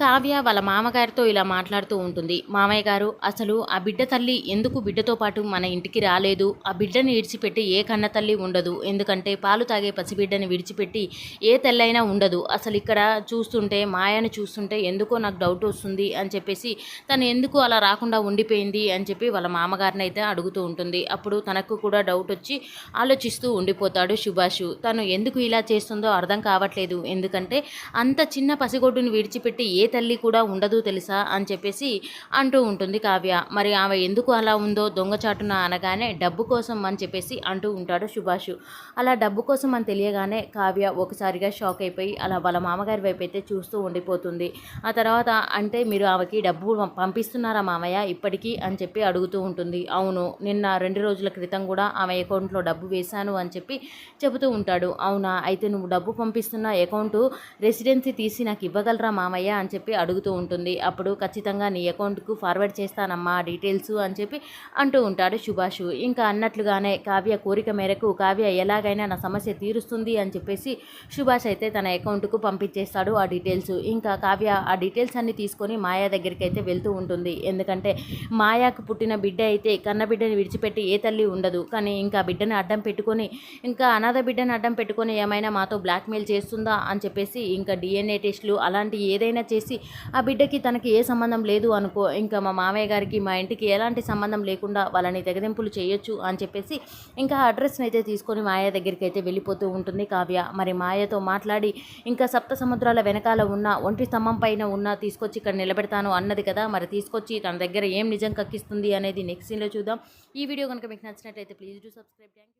కావ్య వాళ్ళ మామగారితో ఇలా మాట్లాడుతూ ఉంటుంది. మామయ్య గారు అసలు ఆ బిడ్డ తల్లి ఎందుకు బిడ్డతో పాటు మన ఇంటికి రాలేదు? ఆ బిడ్డని విడిచిపెట్టి ఏ కన్న తల్లి ఉండదు. ఎందుకంటే పాలు తాగే పసిబిడ్డని విడిచిపెట్టి ఏ తల్లైనా ఉండదు. అసలు ఇక్కడ చూస్తుంటే మాయను చూస్తుంటే ఎందుకో నాకు డౌట్ వస్తుంది అని చెప్పేసి తను ఎందుకు అలా రాకుండా ఉండిపోయింది అని చెప్పి వాళ్ళ మామగారిని అయితే అడుగుతూ ఉంటుంది. అప్పుడు తనకు కూడా డౌట్ వచ్చి ఆలోచిస్తూ ఉండిపోతాడు సుభాష్. తను ఎందుకు ఇలా చేస్తుందో అర్థం కావట్లేదు. ఎందుకంటే అంత చిన్న పసిగొడ్డుని విడిచిపెట్టి ఏ తల్లి కూడా ఉండదు తెలుసా అని చెప్పేసి అంటూ ఉంటుంది కావ్య. మరి ఆమె ఎందుకు అలా ఉందో దొంగచాటున అనగానే డబ్బు కోసం అని చెప్పేసి అంటూ ఉంటాడు సుభాష్. అలా డబ్బు కోసం అని తెలియగానే కావ్య ఒకసారిగా షాక్ అయిపోయి అలా వాళ్ళ మామగారి వైపు అయితే చూస్తూ ఉండిపోతుంది. ఆ తర్వాత అంటే మీరు ఆమెకి డబ్బు పంపిస్తున్నారా మామయ్య ఇప్పటికీ అని చెప్పి అడుగుతూ ఉంటుంది. అవును నిన్న రెండు రోజుల క్రితం కూడా ఆమె అకౌంట్లో డబ్బు వేశాను అని చెప్పి చెబుతూ ఉంటాడు. అవునా? అయితే నువ్వు డబ్బు పంపిస్తున్న అకౌంట్ రెసిడెన్సీ తీసి నాకు ఇవ్వగలరా మామయ్య అని చెప్పి అడుగుతూ ఉంటుంది. అప్పుడు ఖచ్చితంగా నీ అకౌంట్కు ఫార్వర్డ్ చేస్తానమ్మా డీటెయిల్స్ అని చెప్పి అంటూ ఉంటాడు సుభాష్. ఇంకా అన్నట్లుగానే కావ్య కోరిక మేరకు కావ్య ఎలాగైనా నా సమస్య తీరుస్తుంది అని చెప్పేసి సుభాష్ అయితే తన అకౌంట్కు పంపించేస్తాడు ఆ డీటెయిల్స్. ఇంకా కావ్య ఆ డీటెయిల్స్ అన్ని తీసుకొని మాయా దగ్గరికి అయితే వెళ్తూ ఉంటుంది. ఎందుకంటే మాయాకు పుట్టిన బిడ్డ అయితే కన్న బిడ్డని విడిచిపెట్టి ఏ తల్లి ఉండదు. కానీ ఇంకా బిడ్డని అడ్డం పెట్టుకొని ఇంకా అనాథ బిడ్డని అడ్డం పెట్టుకొని ఏమైనా మాతో బ్లాక్మెయిల్ చేస్తుందా అని చెప్పేసి ఇంకా డిఎన్ఏ టెస్టులు అలాంటి ఏదైనా చేసి ఆ బిడ్డకి తనకి ఏ సంబంధం లేదు అనుకో ఇంకా మా మామయ్య గారికి మా ఇంటికి ఎలాంటి సంబంధం లేకుండా వాళ్ళని తెగదెంపులు చేయొచ్చు అని చెప్పేసి ఇంకా అడ్రస్ని అయితే తీసుకొని మాయ దగ్గరికి అయితే వెళ్ళిపోతూ ఉంటుంది కావ్య. మరి మాయతో మాట్లాడి ఇంకా సప్త సముద్రాల వెనకాల ఉన్న ఒంటి స్తంభం పైన ఉన్న తీసుకొచ్చి ఇక్కడ నిలబెడతాను అన్నది కదా మరి తీసుకొచ్చి తన దగ్గర ఏం నిజం కక్కిస్తుంది అనేది నెక్స్ట్ సీన్లో చూద్దాం. ఈ వీడియో కనుక మీకు నచ్చినట్లయితే please do subscribe. Thank you